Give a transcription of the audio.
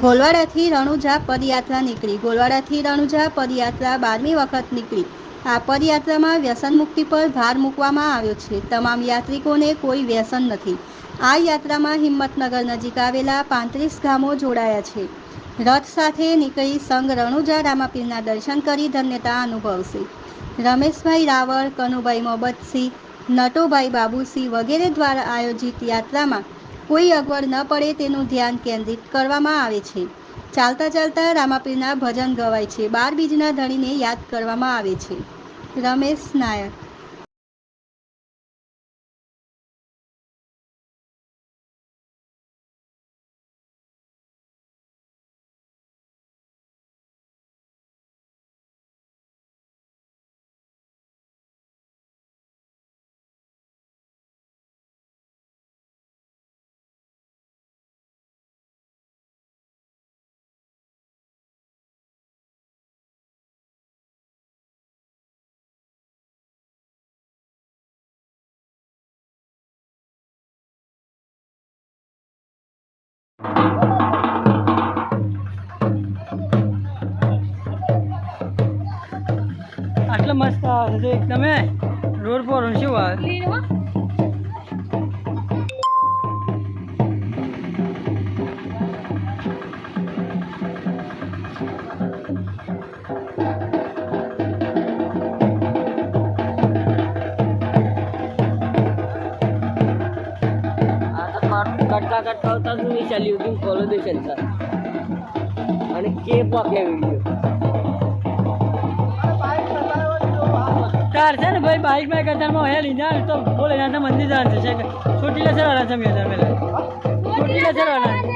ગોલવાડાથી રણુજા પદયાત્રા નીકળી. ગોલવાડાથી રણુજા પદયાત્રા બારમી વખત નીકળી. આ પદયાત્રામાં વ્યસન મુક્તિ પર ભાર મૂકવામાં આવ્યો છે. તમામ યાત્રિકોને કોઈ વ્યસન નથી. આ યાત્રામાં હિંમતનગર નજીક આવેલા પાંત્રીસ ગામો જોડાયા છે. રથ સાથે નીકળી સંઘ રણુજા રામાપીરના દર્શન કરી ધન્યતા અનુભવશે. રમેશભાઈ રાવળ, કનુભાઈ મોબતસિંહ, નટુભાઈ બાબુસિંહ વગેરે દ્વારા આયોજિત યાત્રામાં કોઈ અગવડ ન પડે તેનું ધ્યાન કેન્દ્રિત કરવામાં આવે છે. ચાલતા ચાલતા રામાપીરના ભજન ગવાય છે. બાર બીજના ધણીને યાદ કરવામાં આવે છે. રમેશ નાયક આટલો મસ્ત એકદમ રોડ પર શું આવે आता फार कटका कटका होता मी चालली होती फॉलो देशांचा आणि के पाक्या व्हिडिओ કાર છે ને ભાઈ બાઇક બાઇક અત્યારમાં હે લીધા ને તો બોલે ના તો મંદિર જવાનું છે ચોટીલા ચડવાના છે મેં પહેલાં ચોટીલા ચડવાના